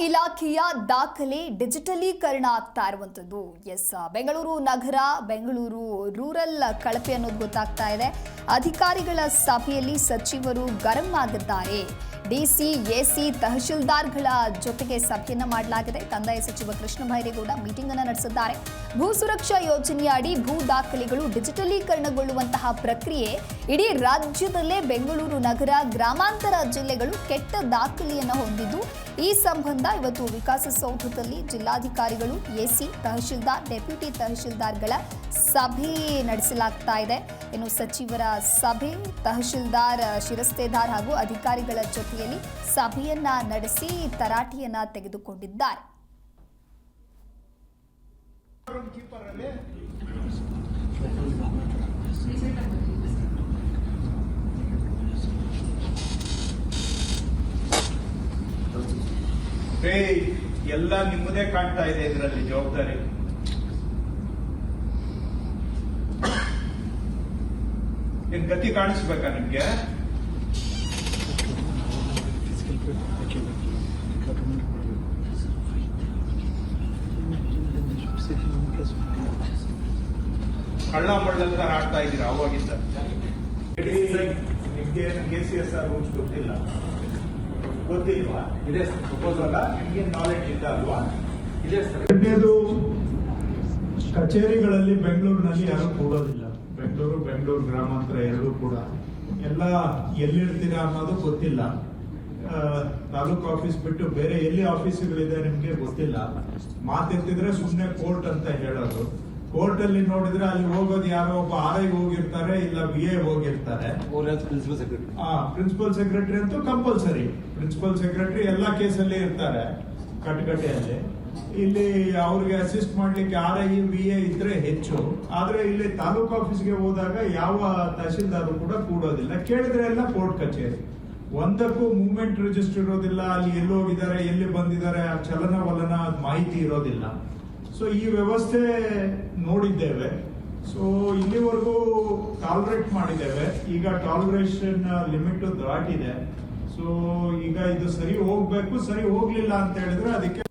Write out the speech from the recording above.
ಇಲಾಖೆಯ ದಾಖಲೆ ಡಿಜಿಟಲೀಕರಣ ಆಗ್ತಾ ಇರುವಂಥದ್ದು. ಎಸ್, ಬೆಂಗಳೂರು ನಗರ, ಬೆಂಗಳೂರು ರೂರಲ್ ಕಳಪೆ ಅನ್ನೋದು ಗೊತ್ತಾಗ್ತಾ ಇದೆ. ಅಧಿಕಾರಿಗಳ ಸಭೆಯಲ್ಲಿ ಸಚಿವರು ಗರಂ ಆಗಿದ್ದಾರೆ. ಡಿಸಿ ಎಸಿ ತಹಶೀಲ್ದಾರ್ಗಳ ಜೊತೆಗೆ ಸಭೆಯನ್ನು ಮಾಡಲಾಗಿದೆ. ಕಂದಾಯ ಸಚಿವ ಕೃಷ್ಣ ಬೈರೇಗೌಡ ಮೀಟಿಂಗ್ ಅನ್ನು ನಡೆಸಿದ್ದಾರೆ. ಭೂ ಸುರಕ್ಷಾ ಯೋಜನೆಯ ಅಡಿ ಭೂ ದಾಖಲೆಗಳು ಡಿಜಿಟಲೀಕರಣಗೊಳ್ಳುವಂತಹ ಪ್ರಕ್ರಿಯೆ, ಇಡೀ ರಾಜ್ಯದಲ್ಲೇ ಬೆಂಗಳೂರು ನಗರ, ಗ್ರಾಮಾಂತರ ಜಿಲ್ಲೆಗಳು ಕೆಟ್ಟ ದಾಖಲೆಯನ್ನು ಹೊಂದಿದ್ದು, ಈ ಸಂಬಂಧ ಇವತ್ತು ವಿಕಾಸಸೌಧದಲ್ಲಿ ಜಿಲ್ಲಾಧಿಕಾರಿಗಳು, ಎಸಿ ತಹಶೀಲ್ದಾರ್, ಡೆಪ್ಯೂಟಿ ತಹಶೀಲ್ದಾರ್ಗಳ ಸಭೆ ನಡೆಸಲಾಗ್ತಾ ಇದೆ. ಇನ್ನು ಸಚಿವರ ಸಭೆ, ತಹಶೀಲ್ದಾರ್, ಶಿರಸ್ತೇದಾರ್ ಹಾಗೂ ಅಧಿಕಾರಿಗಳ ಜೊತೆಯಲ್ಲಿ ಸಭೆಯನ್ನ ನಡೆಸಿ ತರಾಟೆಯನ್ನ ತೆಗೆದುಕೊಂಡಿದ್ದಾರೆ. ಎಲ್ಲ ನಿಮ್ಮದೇ ಕಾಣ್ತಾ ಇದೆ ಇದರಲ್ಲಿ ಜವಾಬ್ದಾರಿ. ಗತಿ ಕಾಣಿಸ್ಬೇಕಾ ನಿಮ್ಗೆ? ಕಳ್ಳ ಮಳ್ಳಂತ ಆಡ್ತಾ ಇದ್ದೀರಾ ಅವಾಗಿಂದ? ನಿಮ್ಗೆ K C S R rules ಗೊತ್ತಿಲ್ಲ. ಗೊತ್ತಿಲ್ವಾ? ಇದೆ ಪ್ರಪೋಸಲ್ ನಿಮ್ಗೆ ನಾಲೆಡ್ಜ್ ಇಲ್ಲ ಅಲ್ವಾ? ಇದೆ ಸರ್. ಎರಡನೇದು ಕಚೇರಿಗಳಲ್ಲಿ ಬೆಂಗಳೂರಿನಲ್ಲಿ ಯಾರು ಕೂಡೋದಿಲ್ಲ. ಬೆಂಗಳೂರು ಬೆಂಗಳೂರು ಗ್ರಾಮಾಂತರ ಎರಡೂ ಕೂಡ. ಎಲ್ಲ ಎಲ್ಲಿರ್ತೀರಾ ಅನ್ನೋದು ಗೊತ್ತಿಲ್ಲ. ತಾಲೂಕು ಆಫೀಸ್ ಬಿಟ್ಟು ಬೇರೆ ಎಲ್ಲಿ ಆಫೀಸ್ಗಳಿದೆ ನಿಮ್ಗೆ ಗೊತ್ತಿಲ್ಲ. ಮಾತಿರ್ತಿದ್ರೆ ಸುಮ್ಮನೆ ಕೋರ್ಟ್ ಅಂತ ಹೇಳೋದು. ಕೋರ್ಟ್ ಅಲ್ಲಿ ನೋಡಿದ್ರೆ ಅಲ್ಲಿ ಹೋಗೋದು ಯಾರೋ ಒಬ್ಬ ಆರ್ ಐ ಹೋಗಿರ್ತಾರೆ ಇಲ್ಲ ಬಿ ಎ ಹೋಗಿರ್ತಾರೆ. ಪ್ರಿನ್ಸಿಪಲ್ ಸೆಕ್ರೆಟರಿ ಪ್ರಿನ್ಸಿಪಲ್ ಸೆಕ್ರೆಟರಿ ಅಂತೂ ಕಂಪಲ್ಸರಿ ಪ್ರಿನ್ಸಿಪಲ್ ಸೆಕ್ರೆಟರಿ ಎಲ್ಲಾ ಕೇಸಲ್ಲಿ ಇರ್ತಾರೆ ಕಟಕಟೆಯಲ್ಲಿ ಇಲ್ಲಿ ಅವ್ರಿಗೆ ಅಸಿಸ್ಟ್ ಮಾಡ್ಲಿಕ್ಕೆ ಆರ್ ಐ ಬಿ ಎ ಇದ್ರೆ ಹೆಚ್ಚು. ಆದ್ರೆ ಇಲ್ಲಿ ತಾಲೂಕು ಆಫೀಸ್ಗೆ ಹೋದಾಗ ಯಾವ ತಹಶೀಲ್ದಾರು ಕೂಡ ಕೂಡೋದಿಲ್ಲ. ಕೇಳಿದ್ರೆ ಎಲ್ಲ ಕೋರ್ಟ್ ಕಚೇರಿ. ಒಂದಕ್ಕೂ ಮೂವ್ಮೆಂಟ್ ರಿಜಿಸ್ಟರ್ ಇರೋದಿಲ್ಲ ಅಲ್ಲಿ ಎಲ್ಲಿ ಹೋಗಿದ್ದಾರೆ ಎಲ್ಲಿ ಬಂದಿದ್ದಾರೆ ಆ ಚಲನವಲನ ಮಾಹಿತಿ ಇರೋದಿಲ್ಲ. ಸೊ ಈ ವ್ಯವಸ್ಥೆ ನೋಡಿದ್ದೇವೆ. ಸೊ ಇಲ್ಲಿವರೆಗೂ ಟಾಲರೇಟ್ ಮಾಡಿದ್ದೇವೆ. ಈಗ ಟಾಲರೇಷನ್ ಲಿಮಿಟ್ ದಾಟಿದೆ. ಸೊ ಈಗ ಇದು ಸರಿ ಹೋಗ್ಬೇಕು, ಸರಿ ಹೋಗ್ಲಿಲ್ಲ ಅಂತ ಹೇಳಿದ್ರೆ ಅದಕ್ಕೆ